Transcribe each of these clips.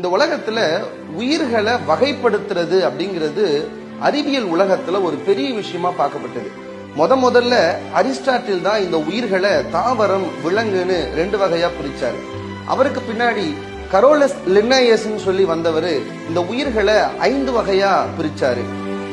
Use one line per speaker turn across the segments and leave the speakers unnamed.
இந்த உலகத்துல உயிர்களை வகைப்படுத்துறது அப்படிங்கிறது அறிவியல் உலகத்துல ஒரு பெரிய விஷயமா பார்க்கப்பட்டது. முத முதல்ல அரிஸ்டாட்டில் தான் இந்த உயிர்களை தாவரம் விலங்குன்னு ரெண்டு வகையா பிரிச்சாரு. அவருக்கு பின்னாடி கரோலஸ் லின்னயஸ்ன்னு சொல்லி வந்தவர் இந்த உயிர்களை ஐந்து வகையா பிரிச்சாரு.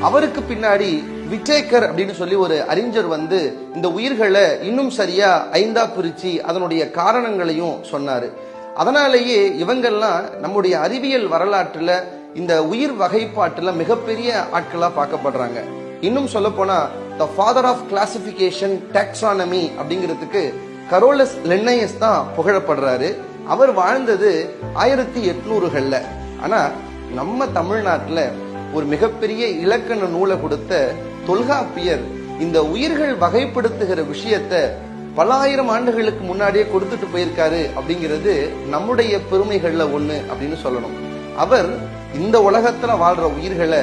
அவருக்கு பின்னாடி விட்டேக்கர் அப்படின்னு சொல்லி ஒரு அறிஞர் வந்து இந்த உயிர்களை இன்னும் சரியா ஐந்தா பிரிச்சு அதனுடைய காரணங்களையும் சொன்னாரு. அதனாலேயே இவங்கெல்லாம் நம்முடைய அறிவியல் வரலாற்றில் இந்த உயிர் வகைப்பாட்டில் மிகப்பெரிய ஆட்களாக பார்க்கப்படுறாங்க. இன்னும் சொல்ல போனா the father of classification taxonomy அப்படிங்கிறதுக்கு கரோலஸ் லென்னயஸ் தான் புகழப்படுறாரு. அவர் வாழ்ந்தது ஆயிரத்தி எட்நூறுகள்ல. ஆனா நம்ம தமிழ்நாட்டில் ஒரு மிகப்பெரிய இலக்கண நூலை கொடுத்த தொல்காப்பியர் இந்த உயிர்கள் வகைப்படுத்துகிற விஷயத்த பல ஆயிரம் ஆண்டுகளுக்கு முன்னாடியே கொடுத்துட்டு போயிருக்காரு அப்படிங்கிறது நம்முடைய பெருமைகள்ல ஒண்ணு அப்படின்னு சொல்லணும். அவர் இந்த உலகத்துல வாழ்ற உயிர்களை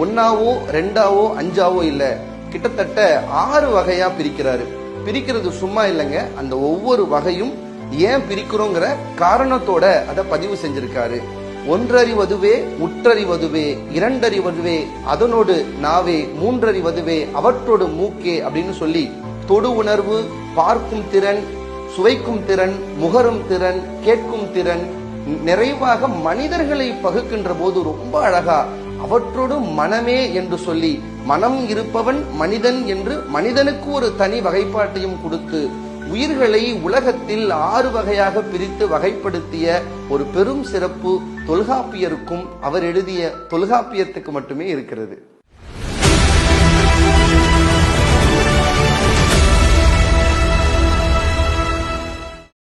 ஒன்னாவோ ரெண்டாவோ அஞ்சாவோ இல்ல கிட்டத்தட்ட ஆறு வகையா பிரிக்கிறாரு. பிரிக்கிறது சும்மா இல்லைங்க. அந்த ஒவ்வொரு வகையும் ஏன் பிரிக்கிறோங்கிற காரணத்தோட அதை பதிவு செஞ்சிருக்காரு. ஒன்றறிவதுவே முற்றறிவதுவே இரண்டறிவதுவே அதனோடு நாவே மூன்றறிவதுவே அவற்றோடு மூக்கே அப்படின்னு சொல்லி தொடு உணர்வு பார்க்கும் திறன் சுவைக்கும் திறன் முகரும் திறன் கேட்கும் திறன் நிறைவாக மனிதர்களை பகுக்கின்ற போது ரொம்ப அழகா அவற்றோடு மனமே என்று சொல்லி மனம் இருப்பவன் மனிதன் என்று மனிதனுக்கு ஒரு தனி வகைப்பாட்டையும் கொடுத்து உயிர்களை உலகத்தில் ஆறு வகையாக பிரித்து வகைப்படுத்திய ஒரு பெரும் சிறப்பு தொல்காப்பியருக்கும் அவர் எழுதிய தொல்காப்பியத்துக்கு மட்டுமே இருக்கிறது.